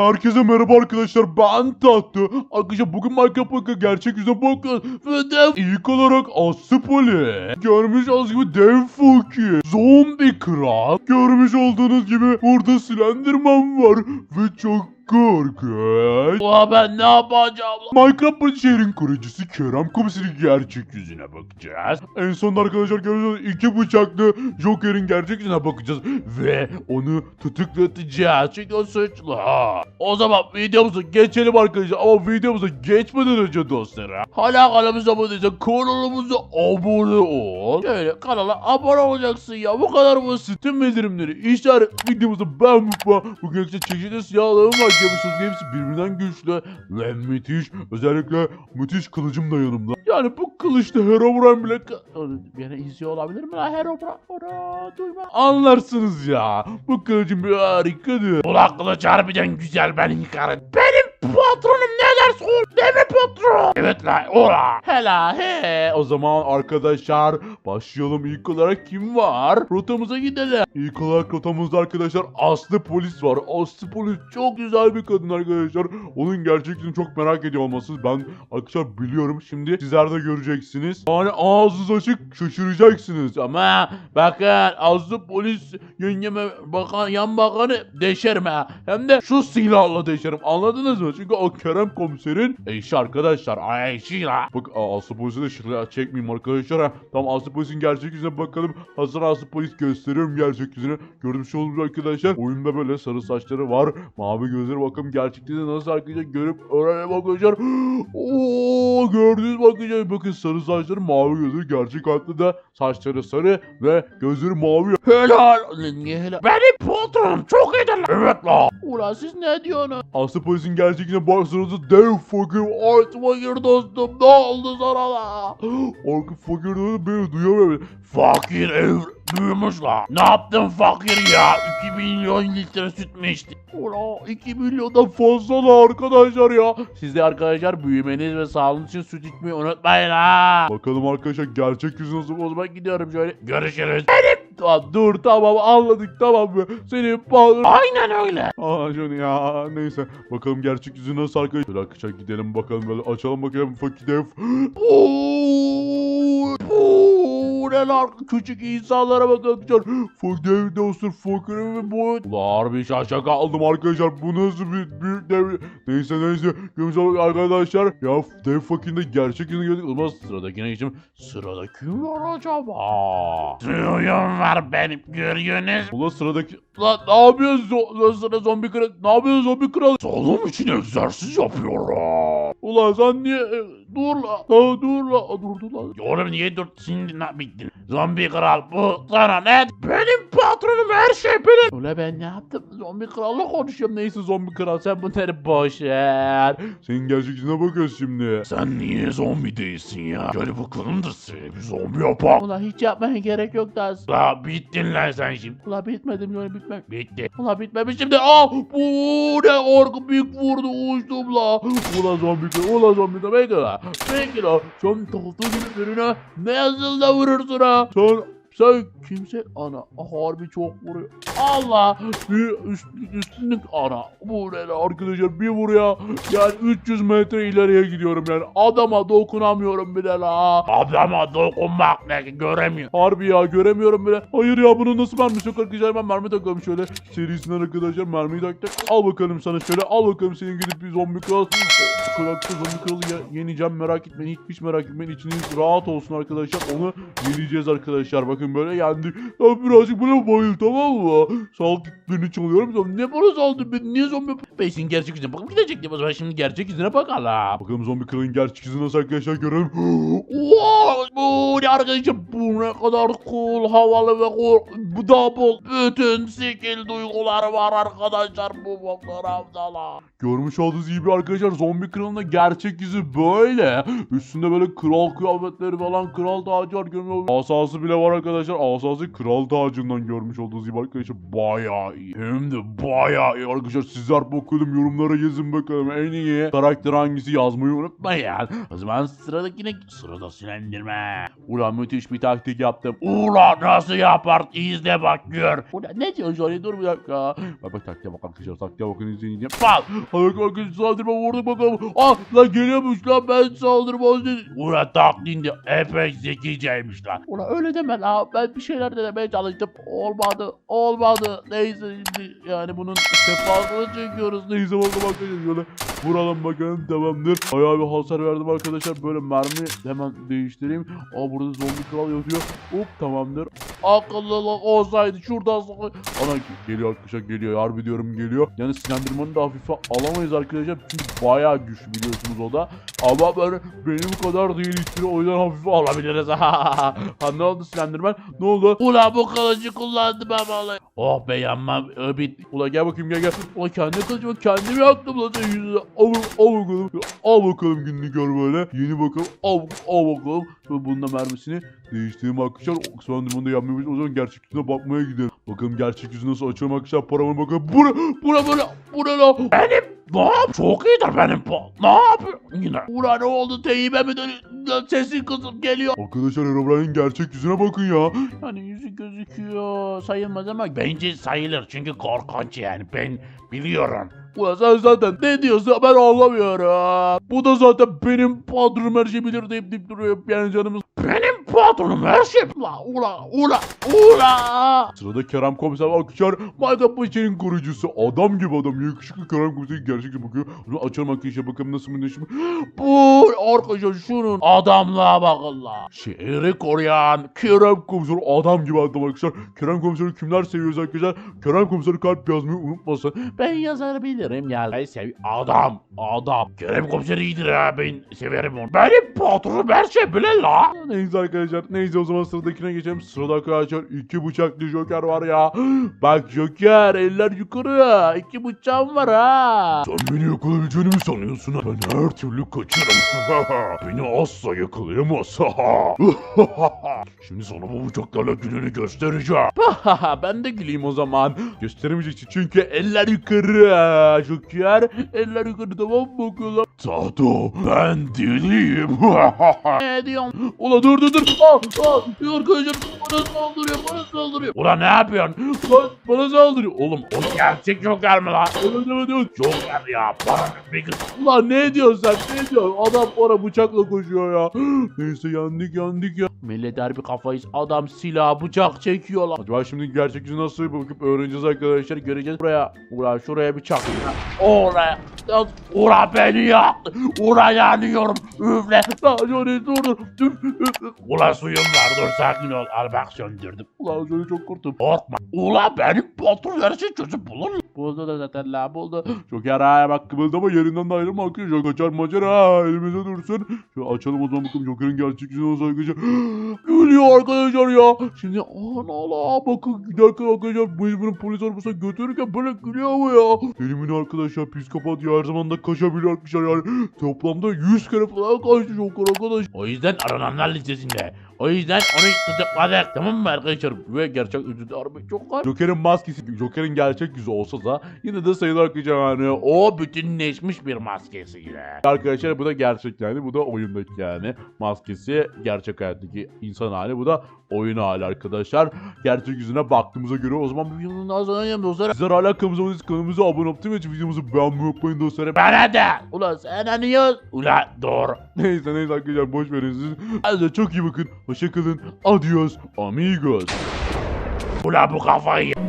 Herkese merhaba arkadaşlar ben Tatlı. Arkadaşlar bugün Minecraft bakın gerçek yüzüne bakın. Ve dev ilk olarak Aslı Poli. Görmüş olduğunuz gibi dev Fuki. Zombi kral. Görmüş olduğunuz gibi burada Slenderman var. Ve çok korkunç. Ulan ben ne yapacağım? Minecraft şehrin kurucusu Kerem Komiser'in gerçek yüzüne bakacağız. En son arkadaşlar görüyorsunuz iki bıçaklı Joker'in gerçek yüzüne bakacağız. Ve onu tutuklatacağız. Çünkü o suçlu. O zaman videomuza geçelim arkadaşlar. Ama videomuza geçmeden önce dostlara. Hala kanalımıza abone değilsen kanalımıza abone ol. Şöyle kanala abone olacaksın ya. Bu kadar basit. Tüm bildirimleri işaret videomuza ben mutlu. Bugün çeşitli silahlarım var. Görmüşsünüz hepsi birbirinden güçlü ve müthiş. Özellikle müthiş kılıcım da yanımda. Yani bu kılıçta Herobrine bile... Beni izliyor olabilir mi lan Herobrine? Ora duyma. Anlarsınız ya. Bu kılıcım bir harikadır. Ulan kılıç harbiden güzel ben inkar et. Benim patronum ne derse o değil mi patron? Evet lan ula. Hela he. O zaman arkadaşlar başlayalım. İlk olarak kim var? Rotamıza gidelim. İlk olarak rotamızda arkadaşlar Aslı Polis var. Aslı Polis çok güzel bir kadın arkadaşlar. Onun gerçek yüzünü çok merak ediyor olmasınız. Ben arkadaşlar biliyorum. Şimdi sizler de göreceksiniz. Yani ağzınız açık şaşıracaksınız. Ama bakın Aslı Polis yengeme bakan yan bakanı deşerim ha. Hem de şu silahla deşerim. Anladınız mı? Çünkü o Kerem komiserin eşi arkadaşlar. Ay eşi la. Bak Aslı Polis'e de şırla çekmeyeyim arkadaşlar. Ha. Tamam Aslı Polis'in gerçek yüzüne bakalım. Hazır Aslı Polis gösteriyorum gerçek yüzünü. Görmüş oldunuz arkadaşlar. Oyunda böyle sarı saçları var. Mavi gözleri bakalım gerçekten de nasıl arkadaşlar görüp öğrenelim arkadaşlar. Oo gördünüz arkadaşlar. Bakın sarı saçları mavi gözleri. Gerçek hayatta da saçları sarı ve gözleri mavi. Helal. Niye helal? Benim patronum çok lan. Evet la. Ulan siz ne diyorsunuz? Aslı Polis'in gerçekliğine baksanıza dev fakir. Ay fakir dostum ne oldu sana la? Arka fakir dedi beni duyamıyor. Fakir ev büyümüş la. Ne yaptın fakir ya? 2 milyon litre süt mü içtin? Ulan 2 milyondan fazla da arkadaşlar ya. Siz de arkadaşlar büyümeniz ve sağlığınız için süt içmeyi unutmayın ha. Bakalım arkadaşlar gerçek yüzü nasıl o zaman gidiyorum şöyle. Görüşürüz. Tamam, dur tamam anladık tamam mı? Senin patron... Aynen öyle. Aa şunu ya neyse bakalım gerçek yüzü nasıl arkadaşlar. Şöyle arkadaşlar gidelim bakalım böyle açalım bakalım fakir dev. Oo, oo, ne lan küçük insanlara bakın arkadaşlar. Dev dostum fakir ve bu. Ulan harbi şaşa kaldım arkadaşlar bu nasıl bir büyük dev. Neyse neyse olduk arkadaşlar. Ya dev fakirin de gerçek yüzünü gördük. Zaman sıradakine geçelim. Sırada kim var acaba? Suyum var benim görüyorsunuz. Ulan sıradaki... Lan ne yapıyorsun? Sıra zombi kral... Ne yapıyorsun zombi kral? Solum için egzersiz yapıyorum. Ulan sen niye... Dur la. Ha, dur la. Durdu lan. Oğlum niye dur şimdi ne bittin? Zombi kral bu sana ne? Benim patronum her şey benim. Ulan ben ne yaptım? Zombi kralla konuşuyorum. Neyse zombi kral sen bunları boş ver. Senin gerçek yüzüne bakıyoruz şimdi. Sen niye zombi değilsin ya? Gel bakalım da seni bir zombi yapalım. Ulan hiç yapmaya gerek yok da. La bittin lan sen şimdi. Ulan bitmedim yani bitmem. Bitti. Ulan bitmemiş şimdi. Aa bu ne orku büyük vurdu uçtum la. Ulan zombi kral. Ulan zombi de bekle la. Bekle la. Sen tahta gibi birine ne yazıl da vurursun ha. Sen sen kimse ana harbi çok vuruyor. Allah! Bir üstlük üstlük ana. Bu ne lan arkadaşlar? Bir vuruyor yani 300 metre ileriye gidiyorum yani. Adama dokunamıyorum bile la. Adama dokunmak ne göremiyor. Harbi ya göremiyorum bile. Hayır ya bunu nasıl mermi çok arkadaşlar ben mermi takalım şöyle. Serisinden arkadaşlar mermiyi taktık. Al bakalım sana şöyle. Al bakalım senin gidip bir zombi kral. Arkadaşlar zombi kralı ye- yeneceğim. Merak etmeyin. Hiç, hiç merak etmeyin. İçiniz rahat olsun arkadaşlar. Onu yeneceğiz arkadaşlar. Bakın böyle yendik. Ben birazcık böyle bayıl tamam mı? Sağlık beni çalıyorum sonra ne bana saldın beni niye zombi Besin gerçek yüzüne bakıp gidecek. O zaman şimdi gerçek yüzüne bakalım. Bakalım zombi kralın gerçek yüzü nasıl arkadaşlar görelim. Wow, ne arkadaşlar bu ne kadar cool, havalı ve cool. Bu double. Bütün skill duyguları var arkadaşlar bu fotoğrafta la. Görmüş olduğunuz gibi arkadaşlar zombi kralının gerçek yüzü böyle. Üstünde böyle kral kıyafetleri falan kral tacı var musunuz? Asası bile var arkadaşlar asası kral tacından görmüş olduğunuz gibi arkadaşlar bayağı iyi. Hem de bayağı iyi arkadaşlar. Sizler bakalım yorumlara yazın bakalım en iyi karakter hangisi yazmayı unutmayın. O zaman sıradakine sırada silendirme. Ulan müthiş bir taktik yaptım. Ulan nasıl yapar? İzle bak gör. Ulan ne diyorsun Johnny dur bir dakika. Bak bak taktiğe bak arkadaşlar taktiğe bakın izleyin. Bak. Hadi bakın saldırma vurduk bakalım. Ah lan geliyormuş lan ben saldırmaz dedim. Ulan taktiğin de epey zekiceymiş lan. Ulan öyle deme la. Ben bir şeyler denemeye çalıştım. Olmadı. Olmadı. Neyse şimdi yani bunun sefasını çekiyoruz. Neyse bakalım arkadaşlar. Şöyle vuralım bakalım tamamdır. Bayağı bir hasar verdim arkadaşlar. Böyle mermi hemen değiştireyim. Aa burada zombi kral yatıyor. Hop tamamdır. Akıllılık olsaydı şuradan sonra. Ana geliyor arkadaşlar geliyor. Harbi diyorum geliyor. Yani sinirlendirmeyi de hafife alamayız arkadaşlar. Çünkü bayağı güçlü biliyorsunuz o da. Ama böyle benim kadar değil hiçbiri o yüzden hafife alabiliriz. ha ne oldu sinirlendirmen? Ne oldu? Ulan bu kılıcı kullandım ama. Oh be yanmam bit. Ulan gel bakayım gel gel. Ulan kendi kılıcımı kendim yaktım lan yüzüne. Al, al bakalım. Al bakalım gününü gör böyle. Yeni bakalım. Al, al bakalım. Ve bunun da mermisini değiştireyim arkadaşlar. Sanırım da yapmıyoruz. O zaman gerçek yüzüne bakmaya gidelim. Bakalım gerçek yüzü nasıl açıyorum arkadaşlar. Paramı bakalım. Bu ne? Bu ne böyle? Bu ne lan? Benim ne yap? Çok iyidir benim bu. Ne yapıyor? Yine. Ulan ne oldu? Teyime mi dönüyor? Sesin kızım geliyor. Arkadaşlar Herobrine'in gerçek yüzüne bakın ya. Hani yüzü gözüküyor sayılmaz ama bence sayılır çünkü korkunç yani ben biliyorum. Ulan sen zaten ne diyorsa ben anlamıyorum. Bu da zaten benim patronum her şeyi bilir deyip deyip duruyor. Yani canımız Benim patronum her şey. Ula ula ula ula. Sırada Kerem Komiser var. Arkadaşlar Minecraft Bahçe'nin kurucusu. Adam gibi adam. Yakışıklı Kerem Komiser gerçekten bakıyor. Bunu açalım arkadaşlar bakalım nasıl mı neşim. Bu arkadaşlar şunun adamlığa bakın la. Şehri koruyan Kerem Komiser adam gibi adam arkadaşlar. Kerem Komiser'i kimler seviyoruz arkadaşlar. Kerem Komiser'i kalp yazmayı unutmasın. Ben yazar bilirim ya. Ben sev adam adam. Kerem komiser iyidir ha ben severim onu. Benim patronum her şey bile la. Neyse arkadaşlar. Neyse o zaman sıradakine geçelim. Sırada arkadaşlar iki bıçaklı Joker var ya. Bak Joker eller yukarı. İki bıçağım var ha. Sen beni yakalayabileceğini mi sanıyorsun? Ben her türlü kaçarım. beni asla yakalayamaz. Şimdi sana bu bıçaklarla gününü göstereceğim. ben de güleyim o zaman. Gösteremeyeceksin çünkü eller yukarı. Joker eller yukarı tamam mı bakalım? Tato ben deliyim. Ne diyorsun? Ulan dur dur dur. Aa, aa, arkadaşlar bana saldırıyor bana saldırıyor. Ulan ne yapıyorsun? Lan bana saldırıyor. Oğlum O gerçek Joker mi lan? evet evet evet. Joker ya. Bana bir kız. Ulan ne diyorsun sen ne diyorsun? Adam bana bıçakla koşuyor ya. Neyse yandık yandık ya. Millet harbi kafayız. Adam silah bıçak çekiyor lan. Acaba şimdi gerçek yüzü nasıl bakıp öğreneceğiz arkadaşlar göreceğiz. Buraya ulan şuraya bir çak. Oraya. Ura beni yaktı. Ura yanıyorum. Üfle. Johnny dur. Ula suyum var dur sakin ol. Al bak söndürdüm. Ulan Johnny çok korktum. Korkma. Ula benim patron her şey çözüp bulur. Buldu da zaten la buldu. Joker ha bak kımıldama yerinden de ayrılma arkadaşlar. Kaçar maçar ha elimize dursun. Şöyle açalım o zaman bakalım Joker'in gerçek yüzünü nasıl arkadaşlar. Gülüyor arkadaşlar ya. Şimdi ana la bakın giderken arkadaşlar bu bunun polis arabasına götürürken böyle gülüyor mu ya? Elimin arkadaşlar psikopat ya her zaman da kaçabiliyor arkadaşlar yani. Toplamda 100 kere falan kaçtı Joker arkadaş. O yüzden arananlar listesinde. O yüzden onu tutukladık. Tamam mı arkadaşlar? Ve gerçek yüzü de harbi çok var. Joker'in maskesi, Joker'in gerçek yüzü olsa da yine de sayılır arkadaşlar yani. O bütünleşmiş bir maskesiyle. Arkadaşlar bu da gerçek yani. Bu da oyundaki yani. Maskesi gerçek hayattaki insan hali. Bu da oyun hali arkadaşlar. Gerçek yüzüne baktığımıza göre o zaman bir videonun daha sonra dostlar. Sizler hala kanalımıza, abone- kanalımıza abone değil mi? Videomuzu beğenmeyi unutmayın dostlar. Bana da. Ula sen anıyorsun. Ula doğru. Neyse neyse arkadaşlar boş verin siz. Hadi çok iyi bakın. Hoşçakalın. Adios amigos. Ula bu kafayı.